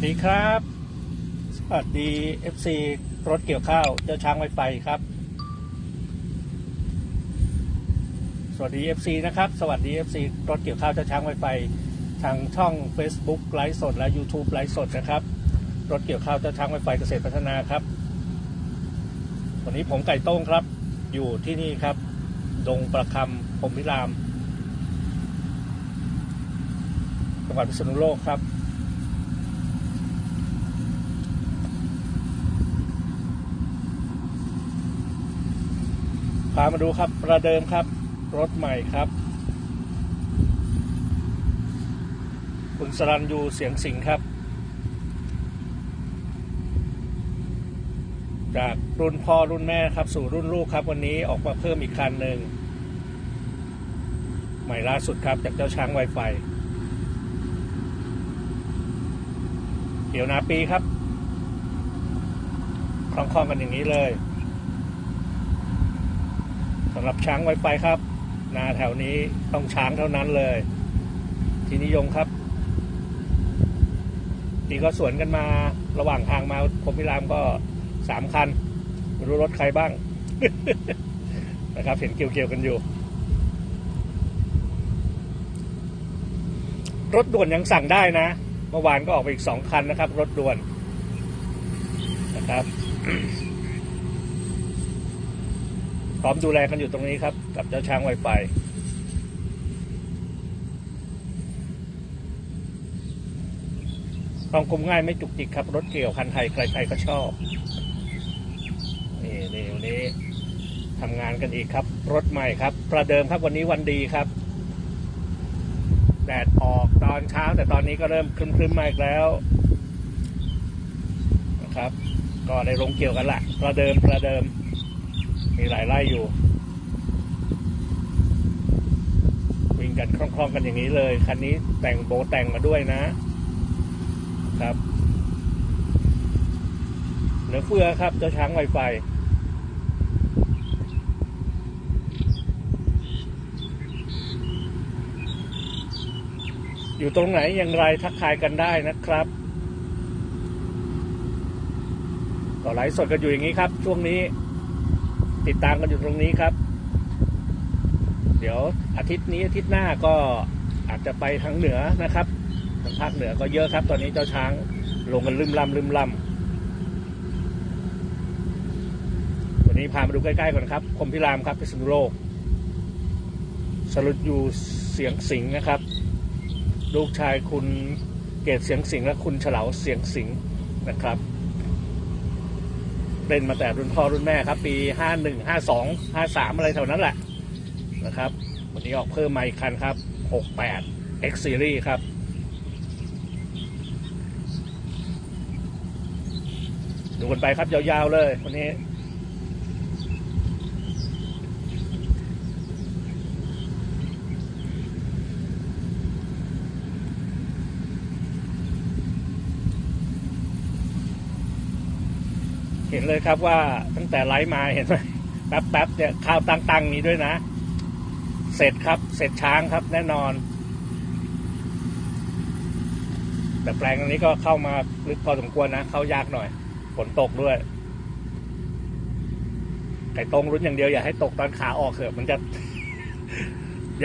วัสดีครับ สวัสดี FC รถเกี่ยวข้าวเจ้าช้างไวไฟครับ สวัสดี FC นะครับ สวัสดี FC รถเกี่ยวข้าวเจ้าช้างไวไฟทางช่อง Facebook ไลฟ์สดและ YouTube ไลฟ์สดนะครับ รถเกี่ยวข้าวเจ้าช้างไวไฟเกษตรพัฒนาครับ วันนี้ผมไก่โต้งครับ อยู่ที่นี่ครับ ดงประคำพรมวิราม จังหวัดพิษณุโลกครับ พามาดูครับประเดิมครับ รถใหม่ครับคุณสรันยูเสียงสิงครับ จากรุ่นพ่อรุ่นแม่ครับ สู่รุ่นลูกครับ วันนี้ออกมาเพิ่มอีกคันหนึ่งใหม่ล่าสุดครับ จากเจ้าช้าง Wi-Fi เดี๋ยวนาปีครับคล่องๆกันอย่างนี้เลย สำหรับช้างไวไฟครับ นาแถวนี้ต้องช้างเท่านั้นเลย ที่นิยมครับนี่ก็สวนกันมาระหว่างทางมาพรมพิรามก็สามคันไม่รู้รถใครบ้าง นะครับ เห็นเกี่ยวๆกันอยู่ รถด่วนยังสั่งได้นะ เมื่อวานก็ออกไปอีกสองคันนะครับ รถด่วนนะครับ พร้อมดูแลกันอยู่ตรงนี้ครับ กับเจ้าช้างไวไฟต้องคุมง่ายไม่จุกจิกครับ รถเกี่ยวคันไทยใครๆก็ชอบ นี่นี่วันนี้ทำงานกันอีกครับ รถใหม่ครับ ประเดิมครับวันนี้วันดีครับ แดดออกตอนเช้า แต่ตอนนี้ก็เริ่มครึ้มๆมาอีกแล้วนะครับ ก็ได้ลงเกี่ยวกันละประเดิมประเดิม มีหลายไล่อยู่ วิ่งกันคล่องๆกันอย่างนี้เลย คันนี้แต่งโบแต่งมาด้วยนะ ครับเหลือเฟือครับ เจ้าช้างไวไฟอยู่ตรงไหนอย่างไรทักทายกันได้นะครับก็ไลฟ์สดกันอยู่อย่างนี้ครับ ช่วงนี้ ติดตามกันอยู่ตรงนี้ครับ เดี๋ยวอาทิตย์นี้อาทิตย์หน้าก็อาจจะไปทางเหนือนะครับทางภาคเหนือก็เยอะครับ ตอนนี้เจ้าช้างลงกันลืมลำลืมลำวันนี้พามาดูใกล้ ๆก่อนครับคมพิรามครับพิษณุโลกสรุปอยู่เสียงสิงห์นะครับ ลูกชายคุณเกตเสียงสิงห์และคุณเฉลาเสียงสิงห์นะครับ เล่นมาแต่รุ่นพ่อรุ่นแม่ครับ ปีห้าหนึ่งห้าสองห้าสามอะไรแถวนั้นแหละนะครับ วันนี้ออกเพิ่มมาอีกคันครับหกแปด X Series ครับดูกันไปครับยาวๆเลยวันนี้ ห็นเลยครับว่าตั้งแต่ไลฟ์มาเห็นไหมแป๊บๆเนี่ยข้าวตั้งๆนี้ด้วยนะ เสร็จครับ เสร็จช้างครับ แน่นอน แต่แปลงตรงนี้ก็เข้ามาลึกพอสมควรนะ เข้ายากหน่อยฝนตกด้วยไก่ตรงรุ้นอย่างเดียวอย่าให้ตกตอนขาออกเถอะมันจะ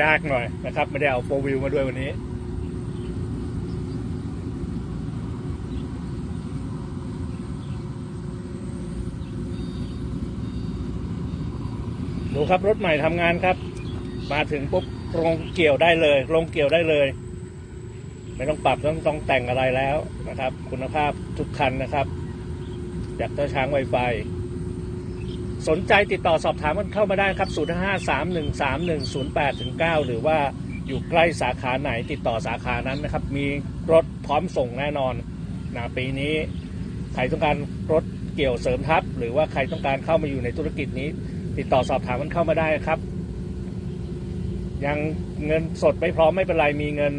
ยากหน่อยนะครับ ไม่ได้เอาโฟวิวมาด้วยวันนี้ ครับรถใหม่ทำงานครับ มาถึงปุ๊บลงเกี่ยวได้เลย ลงเกี่ยวได้เลย ไม่ต้องปรับต้องต้องแต่งอะไรแล้วนะครับ คุณภาพทุกคันนะครับจากเจ้าช้างไวไฟสนใจติดต่อสอบถามกันเข้ามาได้ครับ 0 5 3 1 3 1 0 8ถึง9หรือว่าอยู่ใกล้สาขาไหนติดต่อสาขานั้นนะครับ มีรถพร้อมส่งแน่นอนนะปีนี้ ใครต้องการรถเกี่ยวเสริมทัพหรือว่าใครต้องการเข้ามาอยู่ในธุรกิจนี้ ติดต่อสอบถามมันเข้ามาได้ครับ ยังเงินสดไม่พร้อมไม่เป็นไรมีเงิน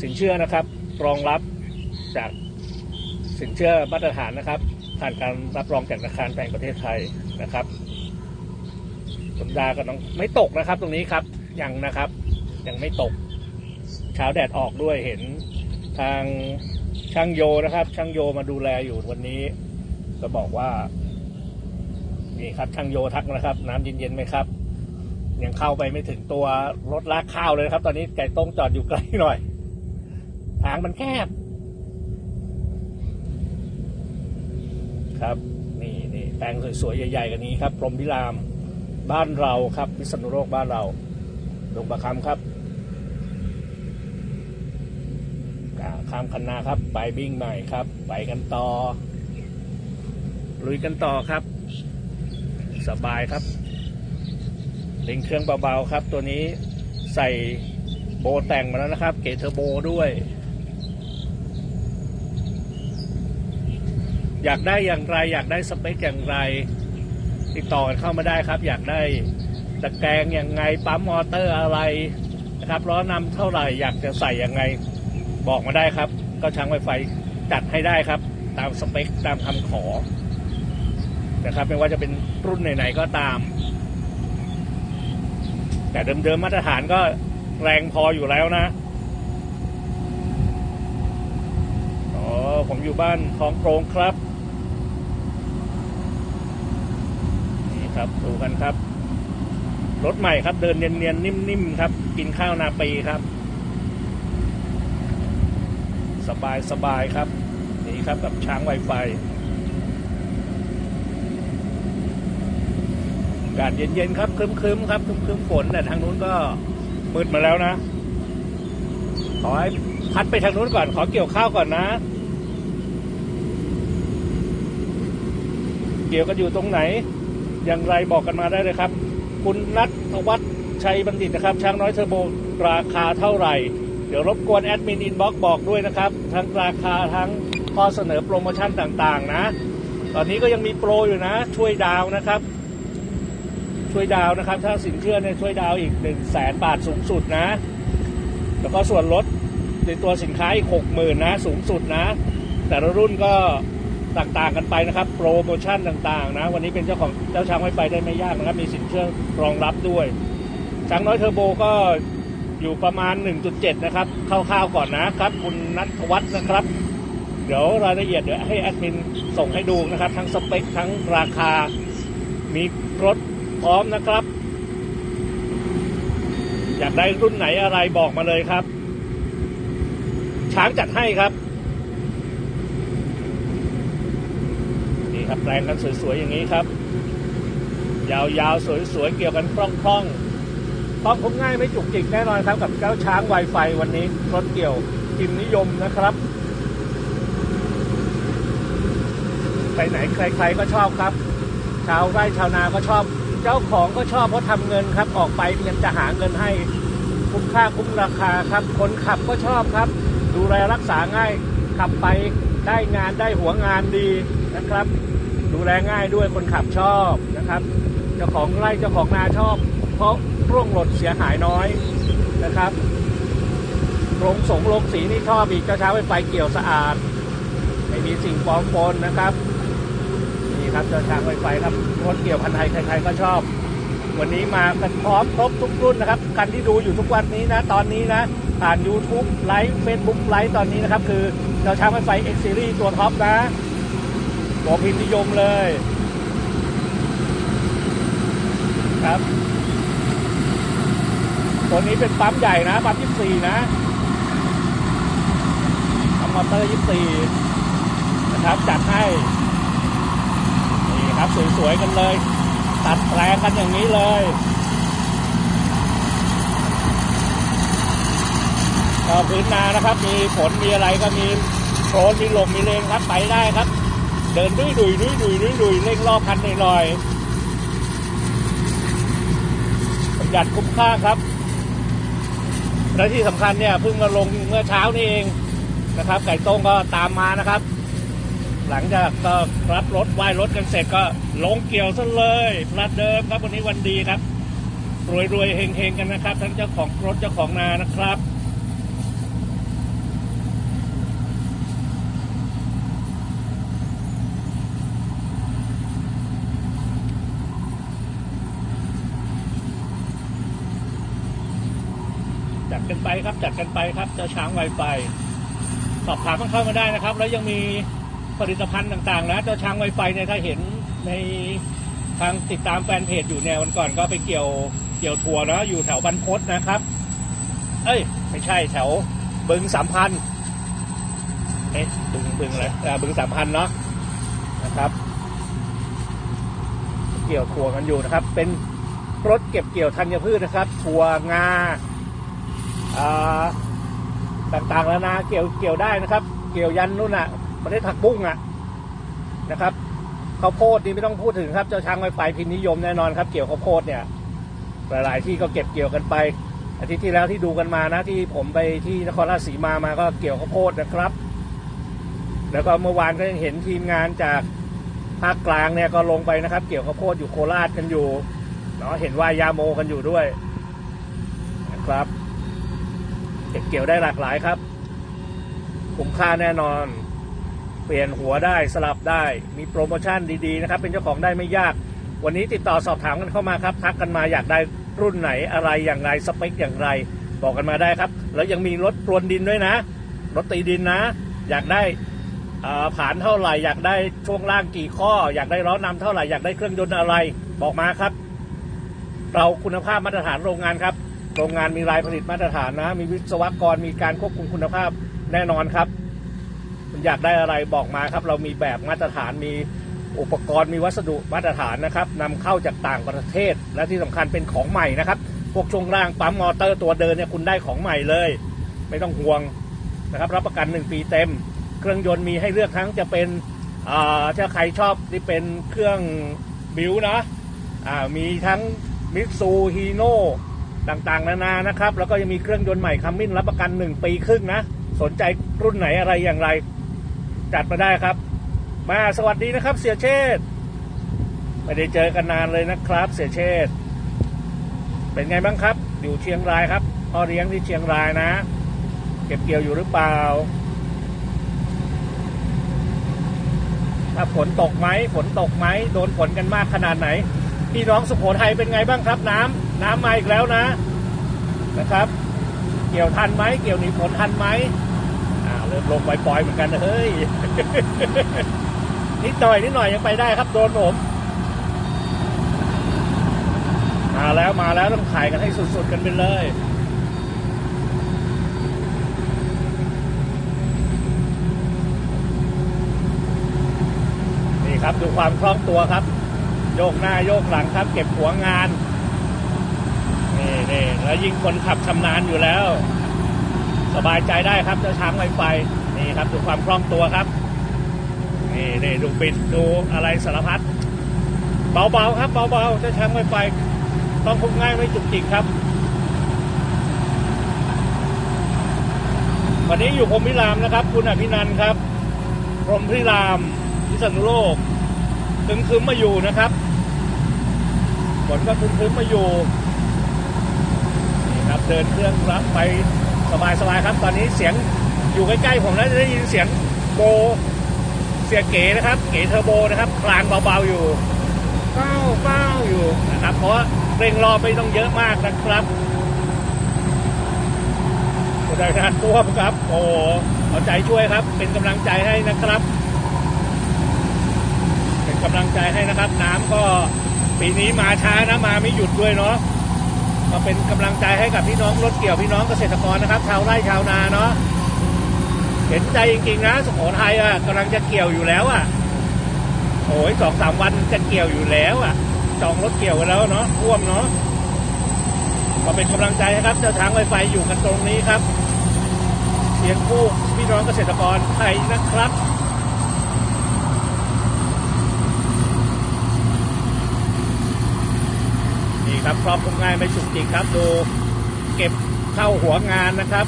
สินเชื่อนะครับ รองรับจากสินเชื่อมาตรฐานนะครับ ผ่านการรับรองจากธนาคารแห่งประเทศไทยนะครับสัญญาก็ต้องไม่ตกนะครับ ตรงนี้ครับยังนะครับ ยังไม่ตกเช้าแดดออกด้วยเห็นทางช่างโยนะครับ ช่างโยมาดูแลอยู่วันนี้ ก็บอกว่า นี่ครับช่างโยทักนะครับ น้ำเย็นๆไหมครับ ยังเข้าไปไม่ถึงตัวรถลากข้าวเลยนะครับ ตอนนี้ไก่ต้งจอดอยู่ไกลหน่อย ทางมันแคบ ครับ นี่นี่แปลงสวยๆใหญ่ๆกันนี้ครับพรหมพิรามบ้านเราครับพิษณุโลกบ้านเราดงประคำครับข้ามคันนาครับ ไปบิ้งใหม่ครับ ไปกันต่อลุยกันต่อครับ สบายครับเร่งเครื่องเบาๆครับ ตัวนี้ใส่โบแต่งมาแล้วนะครับ เกเทอร์โบด้วย อยากได้อย่างไร อยากได้สเปคอย่างไร ติดต่อกันเข้ามาได้ครับ อยากได้ตะแกรงอย่างไงปั๊มมอเตอร์อะไรนะครับล้อนำเท่าไหร่อยากจะใส่ยังไงบอกมาได้ครับ ก็ช่างไวไฟจัดให้ได้ครับ ตามสเปคตามคำขอ นะครับ ไม่ว่าจะเป็นรุ่นไหนๆก็ตาม แต่เดิมๆมาตรฐานก็แรงพออยู่แล้วนะอ๋อผมอยู่บ้านคลองโปรงครับ นี่ครับดูกันครับ รถใหม่ครับ เดินเนียนๆนิ่มๆครับ กินข้าวนาปีครับ สบายสบายครับ นี่ครับกับช้างไวไฟากาศเย็นๆครับครึ้มๆครับครึ้มๆฝนแต่ทางนู้นก็มืดมาแล้วนะขอให้พัดไปทางนู้นก่อน ขอเกี่ยวข้าวก่อนนะ เกี่ยวกันอยู่ตรงไหน อย่างไรบอกกันมาได้เลยครับ คุณนัทวัฒน์ชัยบัณฑิตนะครับ ช้างน้อยเทอร์โบราคาเท่าไหร่ เดี๋ยวรบกวนแอดมินอินบ็อกบอกด้วยนะครับ ทั้งราคาทั้งข้อเสนอโปรโมชั่นต่างๆ นะ ตอนนี้ก็ยังมีโปรอยู่นะ ช่วยดาวนะครับ ช่วยดาวนะครับ ถ้าสินเชื่อเนี่ยช่วยดาวอีก1นึ่งแสนบาทสูงสุดนะ แล้วก็ส่วนลดในตัวสินค้าอีกหกหมื่นนะสูงสุดนะ แต่ละรุ่นก็ต่างๆกันไปนะครับ โปรโมชั่นต่างๆนะ วันนี้เป็นเจ้าของเจ้าช้างไวไฟได้ไม่ยากนะครับ มีสินเชื่อรองรับด้วยช้างน้อยเทอร์โบก็อยู่ประมาณ 1.7 นะครับคร่าวๆก่อนนะครับ คุณนัทวัฒน์นะครับ เดี๋ยวรายละเอียดเดี๋ยวให้แอดมินส่งให้ดูนะครับ ทั้งสเปคทั้งราคา มีรถ พร้อมนะครับ อยากได้รุ่นไหนอะไรบอกมาเลยครับ ช้างจัดให้ครับนี่ครับแปลงกันสวยๆอย่างนี้ครับ ยาวๆสวยๆเกี่ยวกันคล่องๆคล่องพบง่ายไม่จุกจิกแน่นอนครับกับเจ้าช้างไวไฟวันนี้รถเกี่ยวพิมนิยมนะครับ ไปไหนใคร ๆก็ชอบครับ ชาวไร่ชาวนาก็ชอบ เจ้าของก็ชอบเพราะทำเงินครับ ออกไปเงินจะหาเงินให้คุ้มค่าคุ้มราคาครับ คนขับก็ชอบครับ ดูแลรักษาง่ายขับไปได้งานได้หัวงานดีนะครับ ดูแลง่ายด้วยคนขับชอบนะครับเจ้าของไร่เจ้าของนาชอบ เพราะร่วงหล่นเสียหายน้อยนะครับโรงสงโรงสีนี่ชอบอีกเจ้าช้าไฟไฟเกี่ยวสะอาด ไม่มีสิ่งปลอมปนนะครับ ครับเจ้าช้างไฟไฟครับรถเกี่ยวพันธุ์ไทยใครๆก็ชอบ วันนี้มากันพร้อมครบทุกรุ่นนะครับ กันที่ดูอยู่ทุกวันนี้นะ ตอนนี้นะผ่าน YouTube ไลฟ์ Facebook ไลฟ์ตอนนี้นะครับ คือเจ้าช้างไฟไฟ X Series ตัวท็อปนะตัวพิมพ์นิยมเลย ครับ ตัวนี้เป็นปั๊มใหญ่นะ ปั๊ม 24 นะปั๊มมอเตอร์ 24 นะครับ จัดให้ ครับสวยๆกันเลย ตัดแปลงกันอย่างนี้เลยก็พื้นนานะครับ มีฝนมีอะไรก็มีโคลนมีลมมีเลนครับไปได้ครับ เดินดุยดุยดุยดุยดุยดุยเร่งรอบคันหน่อยๆประหยัดคุ้มค่าครับและที่สำคัญเนี่ยเพิ่งมาลงเมื่อเช้านี่เองนะครับ ไก่ต้งก็ตามมานะครับ หลังจากก็รับรถไหว้รถกันเสร็จก็ลงเกี่ยวซะเลยพลัดเดิมครับวันนี้วันดีครับรวยรวยๆเฮงเฮงๆกันนะครับทั้งเจ้าของรถเจ้าของนานะครับ จัดกันไปครับจัดกันไปครับเจ้าช้างไวไฟฝอบถามกันเข้ามาได้นะครับ แล้วยังมี ผลิตภัณฑ์ต่างๆ นะเจ้าช้างไวไฟเนี่ยถ้าเห็นในทางติดตามแฟนเพจอยู่เนี่ยวันก่อนก็ไปเกี่ยวเกี่ยวทัวร์เนาะอยู่แถวบันพศนะครับ เอ้ย ไม่ใช่แถวบึงสามพันเอ๊ะบึงบึงอะไรบึงสามพันเนาะนะครับ เกี่ยวถั่วกันอยู่นะครับ เป็นรถเก็บเกี่ยวธัญพืชนะครับถั่วงาอ่าต่างๆแล้วนะเกี่ยวเกี่ยวได้นะครับ เกี่ยวยันนู่นน่ะ ประเทศผักบุ้งอะนะครับข้าวโพดนี่ไม่ต้องพูดถึงครับเจ้าช้างไวไฟพิมพ์นิยมแน่นอนครับ เกี่ยวข้าวโพดเนี่ย หลาย ๆ ที่ก็เก็บเกี่ยวกันไป อาทิตย์ที่แล้วที่ดูกันมานะที่ผมไปที่นครราชสีมามาก็เกี่ยวข้าวโพดนะครับ แล้วก็เมื่อวานก็ยังเห็นทีมงานจากภาคกลางเนี่ยก็ลงไปนะครับ เกี่ยวข้าวโพดอยู่โคราชกันอยู่เนาะเห็นว่ายาโมกันอยู่ด้วยนะครับ เก็บเกี่ยวได้หลากหลายครับคุ้มค่าแน่นอน ปลี่ยนหัวได้สลับได้ มีโปรโมชั่นดีๆนะครับ เป็นเจ้าของได้ไม่ยาก วันนี้ติดต่อสอบถามกันเข้ามาครับ ทักกันมาอยากได้รุ่นไหนอะไรอย่างไรสเปคอย่างไร บอกกันมาได้ครับ แล้วยังมีรถพรวนดินด้วยนะ รถตีดินนะ อยากได้ผ่านเท่าไหร่ อยากได้ช่วงล่างกี่ข้อ อยากได้ล้อนำเท่าไหร่ อยากได้เครื่องยนต์อะไร บอกมาครับ เราคุณภาพมาตรฐานโรงงานครับ โรงงานมีรายผลิตมาตรฐานนะ มีวิศวกรมีการควบคุมคุณภาพแน่นอนครับ อยากได้อะไรบอกมาครับ เรามีแบบมาตรฐานมีอุปกรณ์มีวัสดุมาตรฐานนะครับนำเข้าจากต่างประเทศ และที่สำคัญเป็นของใหม่นะครับพวกช่วงล่างปั๊มมอเตอร์ตัวเดินเนี่ยคุณได้ของใหม่เลย ไม่ต้องห่วงนะครับรับประกัน 1 ปีเต็ม เครื่องยนต์มีให้เลือกทั้งจะเป็นถ้าใครชอบที่เป็นเครื่องบิวนะมีทั้งมิตซูฮีโน่ต่างๆ นานานะครับ แล้วก็ยังมีเครื่องยนต์ใหม่คัมมินรับประกัน 1 ปีครึ่งนะ สนใจรุ่นไหนอะไรอย่างไร จัดมาได้ครับ มาสวัสดีนะครับ เสียเชษไม่ได้เจอกันนานเลยนะครับ เสียเชษเป็นไงบ้างครับ อยู่เชียงรายครับพ่อเลี้ยงที่เชียงรายนะ เก็บเกี่ยวอยู่หรือเปล่า ถ้าฝนตกไหมฝนตกไหมโดนฝนกันมากขนาดไหน พี่น้องสุโขทัยเป็นไงบ้างครับ น้ำน้ำมาอีกแล้วนะนะครับ เกี่ยวทันไหมเกี่ยวหนีฝนทันไหม ลงปล่อยๆเหมือนกันเฮ้ย นิดหน่อยนิดหน่อยยังไปได้ครับโดนผม มาแล้วมาแล้วต้องถ่ายกันให้สุดๆกันไปเลยนี่ครับดูความคล่องตัวครับ โยกหน้าโยกหลังครับ เก็บหัวงาน นี่นี่แล้วยิ่งคนขับชำนาญอยู่แล้ว บายใจได้ครับเจ้าช้างไวไฟนี่ครับดูความคล่องตัวครับนี่นี่ดูปิดดูอะไรสารพัดเบาๆครับเบาๆเจ้าช้างไวไฟต้องคุมง่ายไม่จุกจิกครับ วันนี้อยู่พรมพิรามนะครับ คุณอภินันครับพรมพิรามพิษณุโลกคึมคึมมาอยู่นะครับฝนก็คึมคึมมาอยู่นี่ครับเดินเครื่องรับไป สบายๆครับ ตอนนี้เสียงอยู่ใกล้ๆผมแล้วจะได้ยินเสียงโบเสียเก๋นะครับ เก๋เทอร์โบนะครับคลางเบาๆอยู่เป้าเป้าอยู่นะครับ เพราะว่าเร่งรอไม่ต้องเยอะมากนะครับคุณได้ทานตัวมครับ โอ้เอาใจช่วยครับ เป็นกำลังใจให้นะครับ เป็นกำลังใจให้นะครับ น้ำก็ปีนี้มาช้านะมาไม่หยุดด้วยเนาะ ก็เป็นกำลังใจให้กับพี่น้องรถเกี่ยวพี่น้องเกษตรกรนะครับชาวไร่ชาวนาเนาะเห็นใจจริงๆนะสุโขทัยอะกำลังจะเกี่ยวอยู่แล้วอะโอ้ยสองสามวันจะเกี่ยวอยู่แล้วอะจองรถเกี่ยวกันแล้วเนาะท่วมเนาะก็เป็นกำลังใจให้ครับเจ้าช้างไวไฟอยู่กันตรงนี้ครับเสียงคู่พี่น้องเกษตรกรไทยนะครับ ครับครอบคลุมง่ายไม่ฉุกจิกครับ ดูเก็บเข้าหัวงานนะครับ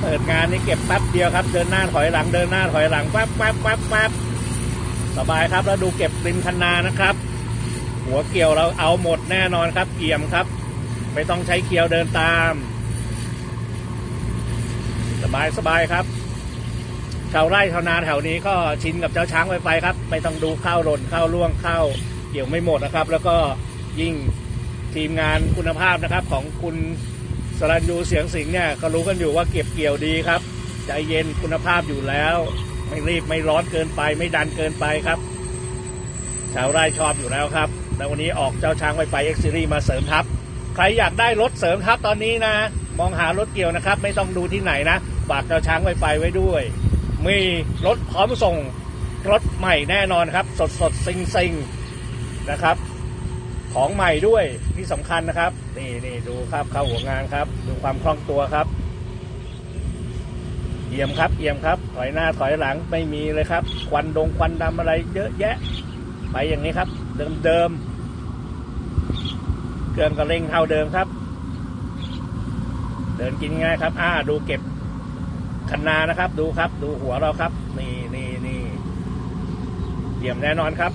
เปิดงานนี่เก็บแป๊บเดียวครับ เดินหน้าถอยหลังเดินหน้าถอยหลังแป๊บแป๊บแป๊บแป๊บสบายครับแล้วดูเก็บริมคันนานะครับ หัวเกี่ยวเราเอาหมดแน่นอนครับ เกี่ยมครับ ไม่ต้องใช้เกี่ยวเดินตาม สบายสบายครับชาวไร่ชาวนาแถวนี้ก็ชินกับเจ้าช้างไวไฟครับ ไม่ต้องดูข้าวหล่นข้าวล่วงข้าวเกี่ยวไม่หมดนะครับ แล้วก็ยิ่ง ทีมงานคุณภาพนะครับของคุณสรัญยูเสียงสิงห์เนี่ยก็รู้กันอยู่ว่าเก็บเกี่ยวดีครับ ใจเย็นคุณภาพอยู่แล้ว ไม่รีบไม่ร้อนเกินไป ไม่ดันเกินไปครับ ชาวไร่ชอบอยู่แล้วครับ แล้ววันนี้ออกเจ้าช้างไวไฟ X Series มาเสริมทับ ใครอยากได้รถเสริมทับตอนนี้นะ มองหารถเกี่ยวนะครับ ไม่ต้องดูที่ไหนนะฝากเจ้าช้างไวไฟไว้ด้วย มีรถพร้อมส่งรถใหม่แน่นอนครับ สดสดซิงซิงนะครับ ของใหม่ด้วยที่สำคัญนะครับ นี่นี่ดูครับเข้าหัวงานครับ ดูความคล่องตัวครับเยี่ยมครับเยี่ยมครับ ถอยหน้าถอยหลังไม่มีเลยครับ ควันดงควันดำอะไรเยอะแยะ ไปอย่างนี้ครับ เดิมเดิมเครื่องก็เร่งเท่าเดิมครับ เดินกินง่ายครับ อ่า ดูเก็บคันนานะครับ ดูครับ ดูหัวเราครับ นี่นี่นี่เยี่ยมแน่นอนครับ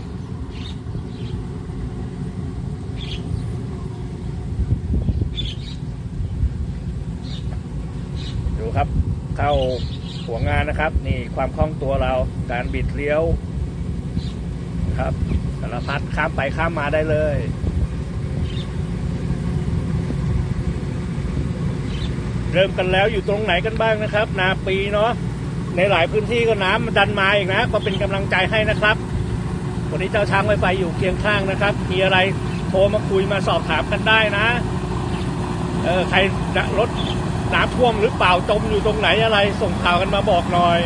ดูครับ เข้าหัวงานนะครับ นี่ความคล่องตัวเราการบิดเลี้ยวครับสารพัดข้ามไปข้ามมาได้เลยเริ่มกันแล้วอยู่ตรงไหนกันบ้างนะครับ นาปีเนาะในหลายพื้นที่ก็น้ำมันดันมาอีกนะก็เป็นกำลังใจให้นะครับ วันนี้เจ้าช้างไวไฟอยู่เคียงข้างนะครับ มีอะไรโทรมาคุยมาสอบถามกันได้นะ เออใครจะรถ น้ำท่วมหรือเปล่าจมอยู่ตรงไหนอะไร ส่งข่าวกันมาบอกหน่อย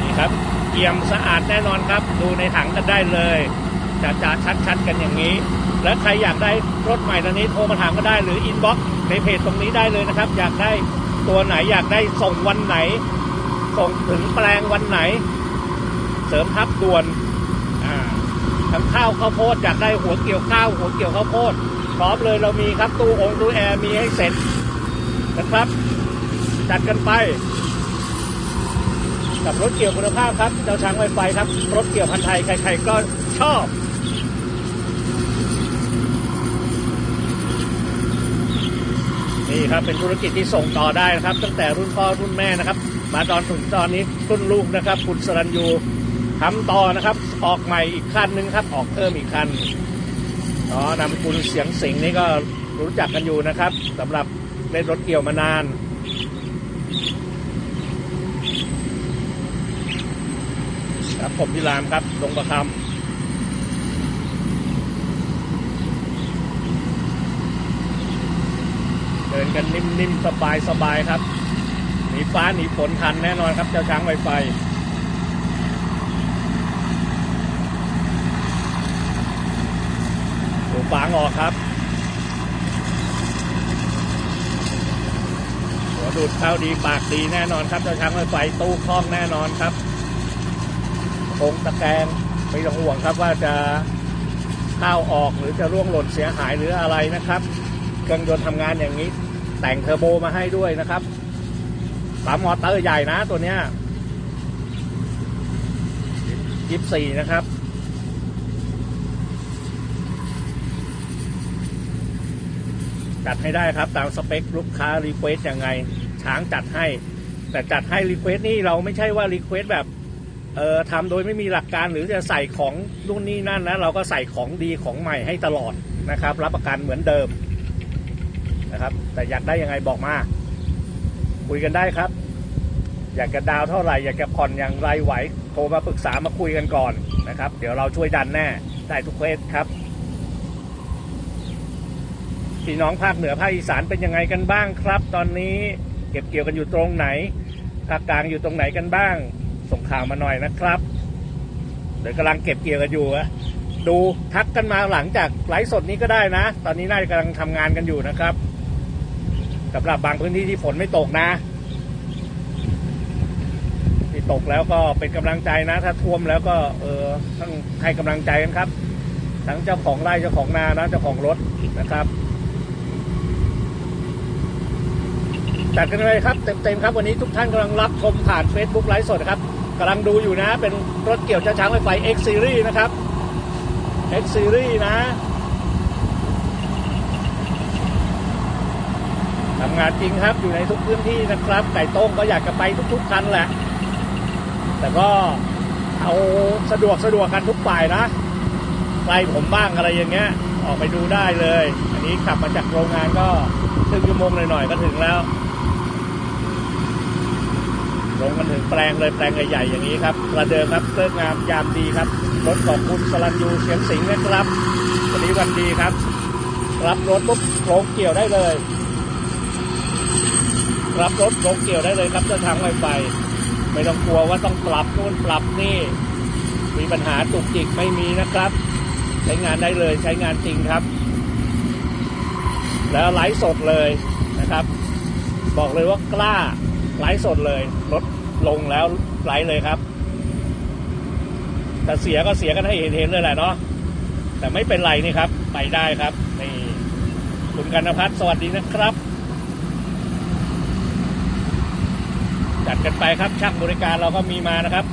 นี่ครับเอี่ยมสะอาดแน่นอนครับ ดูในถังกันได้เลยจะจะชัดชัดๆกันอย่างนี้ และใครอยากได้รถใหม่ตอนนี้โทรมาถามก็ได้หรืออินบ็อกซ์ในเพจตรงนี้ได้เลยนะครับ อยากได้ตัวไหนอยากได้ส่งวันไหน ส่งถึงแปลงวันไหน เสริมทับด่วนทั้งข้าวข้าวโพดอยากได้หัวเกี่ยวข้าวหัวเกี่ยวข้าวโพด ร้อมเลยเรามีครับตู้องค์ตู้แอร์มีให้เสร็จนะครับ จัดกันไป กับรถเกี่ยวคุณภาพครับเจ้าช้างไวไฟครับ รถเกี่ยวพันไทยใครๆก็ชอบนี่ครับเป็นธุรกิจที่ส่งต่อได้นะครับ ตั้งแต่รุ่นพ่อรุ่นแม่นะครับ มาตอนถึงตอนนี้รุ่นลูกนะครับคุณสรัญยูทำต่อนะครับ ออกใหม่อีกคันนึงครับ ออกเพิ่มอีกคัน อ๋อนำคุณเสียงสิงนี่ก็รู้จักกันอยู่นะครับสำหรับเล่นรถเกี่ยวมานานครับผมพิรามครับลงประคำเดินกันนิ่มๆ สบายๆ ครับ หนีฟ้าหนีฝนทันแน่นอนครับ เจ้าช้างไวไฟ ดูฟางออกครับ หัวดูดเข้าดีปากดีแน่นอนครับเจ้าช้างไวไฟตู้คล่องแน่นอนครับโค้งตะแกรงไม่ต้องห่วงครับว่าจะข้าวออกหรือจะร่วงหล่นเสียหายหรืออะไรนะครับเครื่องยนต์ทำงานอย่างนี้ แต่งเทอร์โบมาให้ด้วยนะครับปั๊มมอเตอร์ใหญ่นะตัวเนี้ยยิบสี่นะครับ จัดให้ได้ครับ ตามสเปคลูกค้ารีเควสยังไง ช้างจัดให้ แต่จัดให้รีเควสนี่เราไม่ใช่ว่ารีเควสแบบเอ่อทำโดยไม่มีหลักการหรือจะใส่ของนู่นนี่นั่นนะเราก็ใส่ของดีของใหม่ให้ตลอดนะครับ รับประกันเหมือนเดิมนะครับ แต่อยากได้ยังไงบอกมาคุยกันได้ครับ อยากจะดาวเท่าไหร่อยากจะผ่อนอย่างไรไหวโทรมาปรึกษามาคุยกันก่อนนะครับ เดี๋ยวเราช่วยดันแน่ได้ทุกเคสครับ พี่น้องภาคเหนือภาคอีสานเป็นยังไงกันบ้างครับ ตอนนี้เก็บเกี่ยวกันอยู่ตรงไหนภาคกลางอยู่ตรงไหนกันบ้าง ส่งข่าวมาหน่อยนะครับ เดี๋ยวกำลังเก็บเกี่ยวกันอยู่อะดูทักกันมาหลังจากไลฟ์สดนี้ก็ได้นะ ตอนนี้น่าจะกำลังทำงานกันอยู่นะครับสำหรับบางพื้นที่ที่ฝนไม่ตกนะที่ตกแล้วก็เป็นกำลังใจนะ ถ้าท่วมแล้วก็เออต้องให้กำลังใจกันครับ ทั้งเจ้าของไร่เจ้าของนานะเจ้าของรถนะครับ จัดกันเลยครับเต็มๆครับวันนี้ทุกท่านกำลังรับชมผ่าน Facebook ไลฟ์สดนะครับกำลังดูอยู่นะ เป็นรถเกี่ยวช้าช้างไฟไฟ X Series นะครับ X Series นะทำงานจริงครับอยู่ในทุกพื้นที่นะครับ ไก่โต้งก็อยากจะไปทุกๆคันแหละ แต่ก็เอาสะดวกสะดวกกันทุกฝ่ายนะใกล้ผมบ้างอะไรอย่างเงี้ยออกไปดูได้เลย อันนี้ขับมาจากโรงงานก็ครึ่งชั่วโมงหน่อยๆก็ถึงแล้ว ลงกันถึงแปลงเลยแปลงใหญ่ๆอย่างนี้ครับประเดิมครับเลิกงามยามดีครับรถของคุณสลันยูเชียงสิงห์นะครับวันนี้วันดีครับ รับรถปุ๊บโรงเกี่ยวได้เลย รับรถโรงเกี่ยวได้เลยครับเส้นทางไวไฟไม่ต้องกลัวว่าต้องปรับนู่นปรับนี่ มีปัญหาตุกจิกไม่มีนะครับ ใช้งานได้เลยใช้งานจริงครับ แล้วไลฟ์สดเลยนะครับ บอกเลยว่ากล้า ไลฟ์สดเลยรถลงแล้วไลฟ์เลยครับ แต่เสียก็เสียกันให้เห็นเห็นๆเลยแหละเนาะแต่ไม่เป็นไรนี่ครับ ไปได้ครับนี่คุณกันพัฒน์สวัสดีนะครับ จัดกันไปครับช่างบริการเราก็มีมานะครับ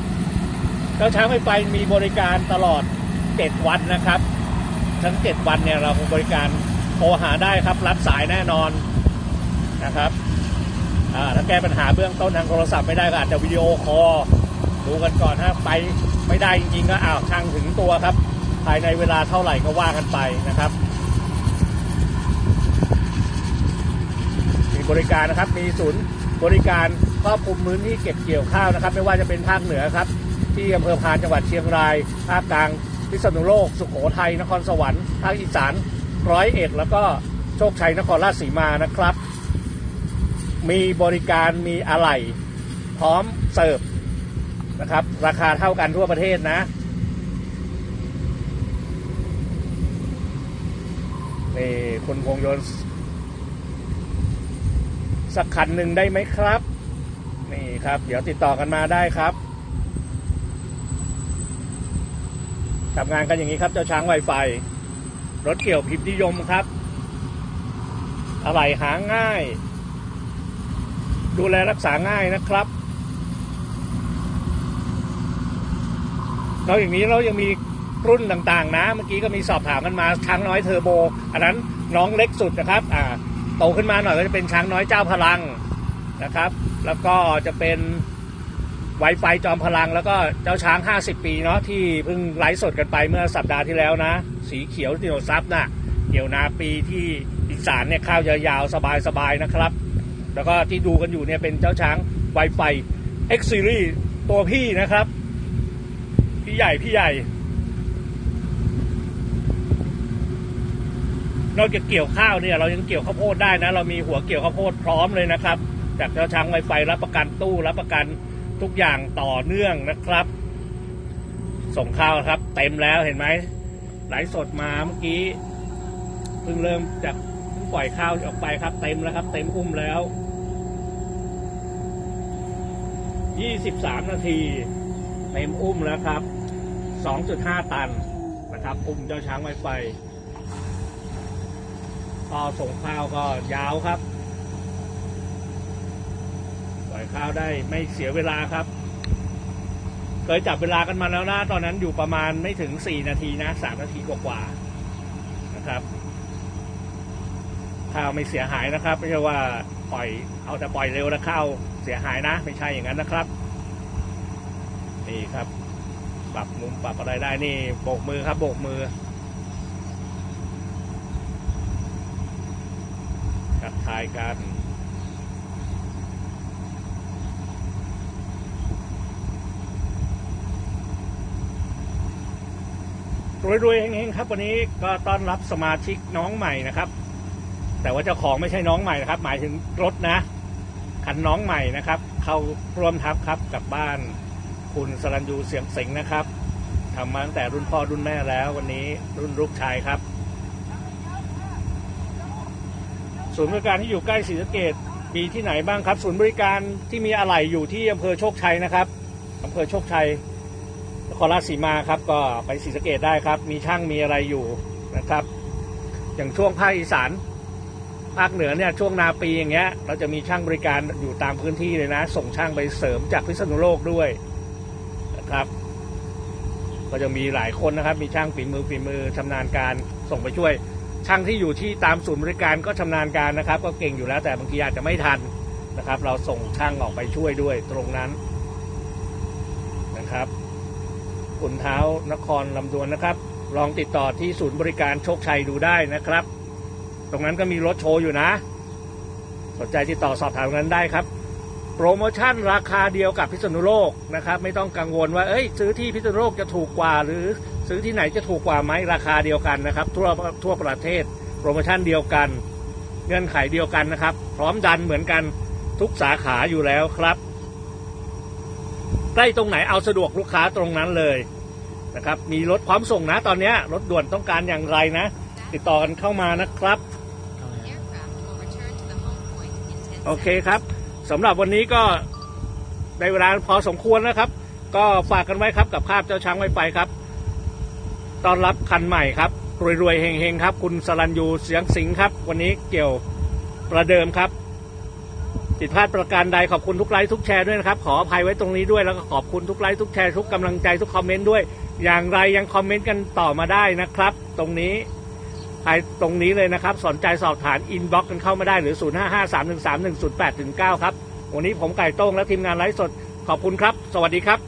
เจ้าช้างไม่ไปมีบริการตลอด7วันนะครับ ทั้ง7วันเนี่ยเราบริการโทรหาได้ครับ รับสายแน่นอนนะครับ ถ้าแก้ปัญหาเบื้องต้นทางโทรศัพท์ไม่ได้ก็อาจจะวิดีโอคอลดูกันก่อนถ้าไปไม่ได้จริงๆก็อ้าวช่างถึงตัวครับ ภายในเวลาเท่าไหร่ก็ว่ากันไปนะครับมีบริการนะครับมีศูนย์บริการครอบคลุมพื้นที่เก็บเกี่ยวข้าวนะครับ ไม่ว่าจะเป็นภาคเหนือครับ ที่อำเภอพานจังหวัดเชียงรายภาคกลางพิษณุโลก สุโขทัยนครสวรรค์ภาคอีสานร้อยเอ็ดแล้วก็โชคชัยนครราชสีมานะครับ มีบริการมีอะไหล่พร้อมเสิร์ฟนะครับ ราคาเท่ากันทั่วประเทศนะนี่คุณพงยนสักคันหนึ่งได้ไหมครับ นี่ครับ เดี๋ยวติดต่อกันมาได้ครับทำงานกันอย่างนี้ครับ เจ้าช้างไวไฟ รถเกี่ยวพิมพ์นิยมครับ อะไหล่หาง่าย ดูแลรักษาง่ายนะครับนอกจากนี้เรายังมีรุ่นต่างๆนะ เมื่อกี้ก็มีสอบถามกันมาช้างน้อยเทอร์โบ อันนั้นน้องเล็กสุดนะครับ อ่าโตขึ้นมาหน่อยก็จะเป็นช้างน้อยเจ้าพลังนะครับ แล้วก็จะเป็น Wi-Fi จอมพลัง แล้วก็เจ้าช้าง 50 ปีเนาะที่เพิ่งไลฟ์สดกันไปเมื่อสัปดาห์ที่แล้วนะ สีเขียวติโนซับนะ่ะเกี่ยวนาปีที่อีสานเนี่ยข้าวยาวๆสบายๆนะครับ แล้วก็ที่ดูกันอยู่เนี่ยเป็นเจ้าช้าง Wi-Fi X Series ตัวพี่นะครับ พี่ใหญ่พี่ใหญ่ นอกจากเกี่ยวข้าวเนี่ย เรายังเกี่ยวข้าวโพดได้นะ เรามีหัวเกี่ยวข้าวโพดพร้อมเลยนะครับ จากเจ้าช้างไวไฟรับประกันตู้รับประกันทุกอย่างต่อเนื่องนะครับ ส่งข้าวครับ เต็มแล้วเห็นไหมไหลสดมาเมื่อกี้เพิ่งเริ่มจาก ปล่อยข้าวออกไปครับ เต็มแล้วครับ เต็มอุ้มแล้ว23นาที เต็มอุ้มแล้วครับ2.5ตันนะครับ อุ้มเจ้าช้างไวไฟก็ส่งข้าวก็ยาวครับ ปล่อยข้าวได้ไม่เสียเวลาครับ เคยจับเวลากันมาแล้วนะ ตอนนั้นอยู่ประมาณไม่ถึง4นาทีนะ3นาทีกว่าๆนะครับ ข้าวไม่เสียหายนะครับ ไม่ใช่ว่าปล่อยเอาแต่ปล่อยเร็วแล้วข้าวเสียหายนะ ไม่ใช่อย่างนั้นนะครับ นี่ครับ ปรับมุมปรับอะไรได้นี่โบกมือครับ โบกมือทักทายกันรวยๆเฮงๆครับ วันนี้ก็ต้อนรับสมาชิกน้องใหม่นะครับ แต่ว่าเจ้าของไม่ใช่น้องใหม่นะครับ หมายถึงรถนะ คันน้องใหม่นะครับ เข้าร่วมทัพครับกับบ้านคุณสรัญยูเสียงสิงห์นะครับทำมาตั้งแต่รุ่นพ่อรุ่นแม่แล้ว วันนี้รุ่นลูกชายครับศูนย์บริการที่อยู่ใกล้ศรีสะเกดมีที่ไหนบ้างครับ ศูนย์บริการที่มีอะไหล่อยู่ที่อำเภอโชคชัยนะครับอำเภอโชคชัยนครราชสีมาครับก็ไปศรีสะเกดได้ครับ มีช่างมีอะไรอยู่นะครับ อย่างช่วงภาคอีสาน ภาคเหนือเนี่ยช่วงนาปีอย่างเงี้ยเราจะมีช่างบริการอยู่ตามพื้นที่เลยนะ ส่งช่างไปเสริมจากพิษณุโลกด้วยนะครับ ก็จะมีหลายคนนะครับ มีช่างฝีมือฝีมือชำนาญการส่งไปช่วย ช่างที่อยู่ที่ตามศูนย์บริการก็ชำนาญการนะครับ ก็เก่งอยู่แล้วแต่บางทีอาจจะไม่ทันนะครับ เราส่งช่างออกไปช่วยด้วยตรงนั้นนะครับขุนเท้านครลำดวนนะครับ ลองติดต่อที่ศูนย์บริการโชคชัยดูได้นะครับ ตรงนั้นก็มีรถโชว์อยู่นะ สนใจติดต่อสอบถามกันได้ครับ โปรโมชั่นราคาเดียวกับพิษณุโลกนะครับ ไม่ต้องกังวลว่าเอ้ยซื้อที่พิษณุโลกจะถูกกว่า หรือซื้อที่ไหนจะถูกกว่าไหมราคาเดียวกันนะครับ ทั่วทั่วประเทศ โปรโมชั่นเดียวกัน เงื่อนไขเดียวกันนะครับ พร้อมดันเหมือนกันทุกสาขาอยู่แล้วครับใกล้ตรงไหนเอาสะดวกลูกค้าตรงนั้นเลยนะครับ มีรถพร้อมส่งนะตอนนี้รถด่วนต้องการอย่างไรนะ ติดต่อกันเข้ามานะครับ โอเคครับสำหรับวันนี้ก็ในเวลาพอสมควรนะครับ ก็ฝากกันไว้ครับกับภาพเจ้าช้างไว้ไปครับต้อนรับคันใหม่ครับรวยๆเฮงๆครับ คุณสรัญยูเสียงสิงครับ วันนี้เกี่ยวประเดิมครับผิดพลาดประการใดขอบคุณทุกไลค์ทุกแชร์ด้วยนะครับ ขออภัยไว้ตรงนี้ด้วยแล้วก็ขอบคุณทุกไลค์ทุกแชร์ทุกกำลังใจทุกคอมเมนต์ด้วย อย่างไรยังคอมเมนต์กันต่อมาได้นะครับ ตรงนี้ ใครตรงนี้เลยนะครับ สนใจสอบถามอินบ็อกกันเข้ามาได้หรือ 0553131089 ครับ วันนี้ผมไก่โต้งและทีมงานไลฟ์สดขอบคุณครับ สวัสดีครับ